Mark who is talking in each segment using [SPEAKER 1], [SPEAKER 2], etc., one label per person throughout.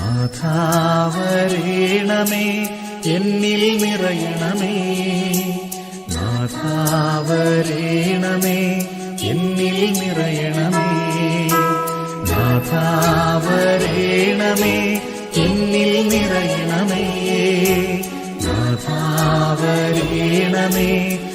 [SPEAKER 1] നാഥാവരേണമേ എന്നിൽ നിറയണമേ. നാഥാവരേണമേ എന്നിൽ നിറയണമേ. നാഥാവരേണമേ എന്നിൽ നിറയണമേ. നാഥാവരേണമേ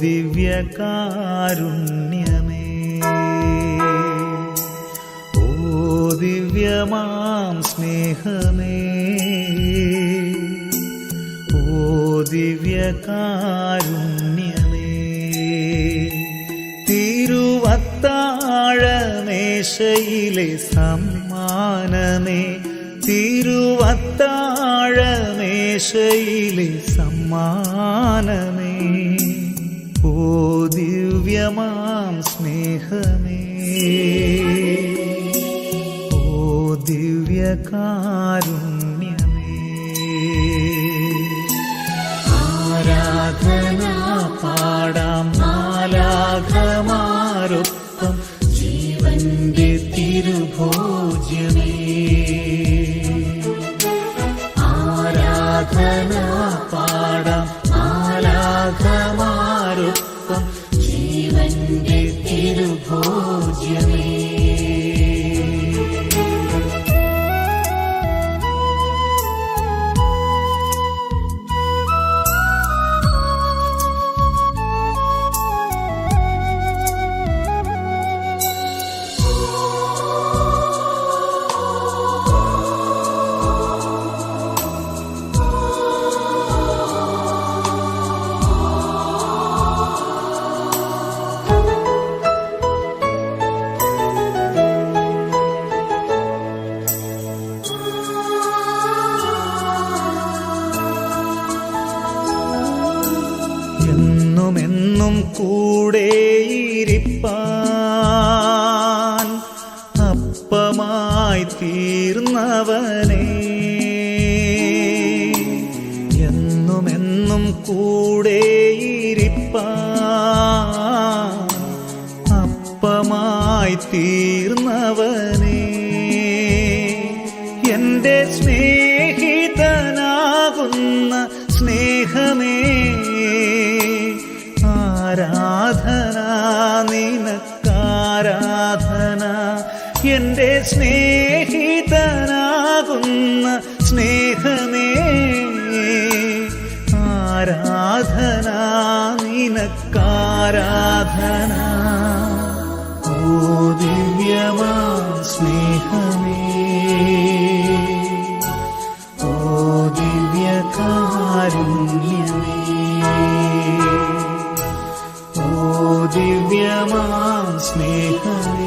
[SPEAKER 1] ദിവ്യകാരുണ്യമേ. ഓ ദിവ്യമാം സ്നേഹമേ. ഓ ദിവ്യകാരുണ്യമേ. തിരുവത്താഴമേശയിലെ സമ്മാനമേ. തിരുവത്താഴമേശയിലെ സമ്മാനമേ. ഓ ദിവ്യമാം സ്നേഹമേ. ഓ ദിവ്യകാരുണ്യമേ. ആരാധന പാടാം മാലാഘമാരൊപ്പം ജീവന്റെ തിരുഭോജ്യമേ. കൂടെയിരിപ്പാൻ അപ്പമായി തീർന്നവനെ. എന്നും എന്നും കൂടെയിരിപ്പാൻ അപ്പമായി തീർന്നവനേ. എന്റെ സ്നേഹിതനാകുന്ന ആരാധന നിനക്കാരാധന. എന്റെ സ്നേഹിതനാകുന്ന സ്നേഹമേ. ആരാധന നിനക്കാരാധന. ഓ ദിവ്യമാ സ്നേഹമേ. ദിവ്യമാം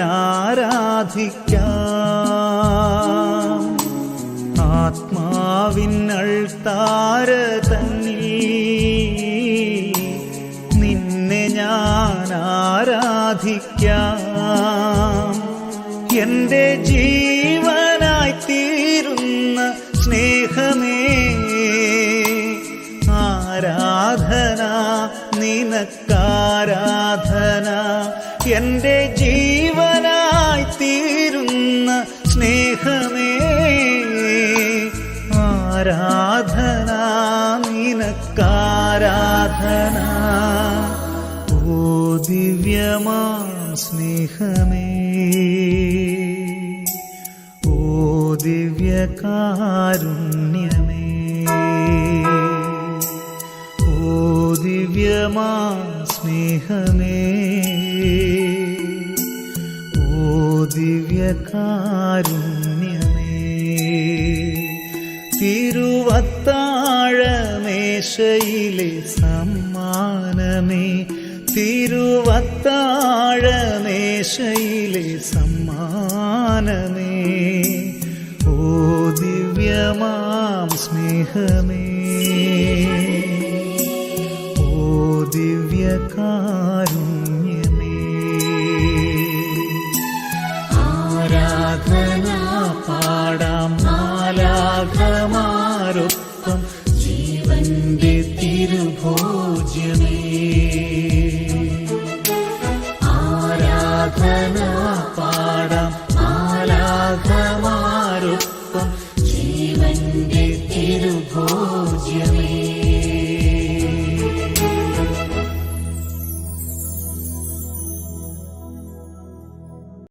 [SPEAKER 1] ഞാൻ ആത്മാവിൻ അൾത്താര തന്നിൽ നിന്നെ ഞാൻ ആരാധിക്കാം. എന്റെ ജീവനായി തീരുന്ന സ്നേഹമേ ആരാധന നിനക്കാരാധന. എന്റെ ആരാധന നിനക്കാരാധന? ഓ ദിവ്യമാം സ്നേഹമേ. ഓ ദിവ്യകാരുണ്യമേ. ഓ ദിവ്യമാ സ്നേഹമേ. ഓ ദിവ്യകാരുണ്യമേ. തിരുവത്താഴമേശയിലെ സമ്മാനമേ. തിരുവത്താഴമേശയിലെ സമ്മാനമേ. ഓ ദിവ്യമാം സ്നേഹമേ. ഓ ദിവ്യകാരുണ്യമേ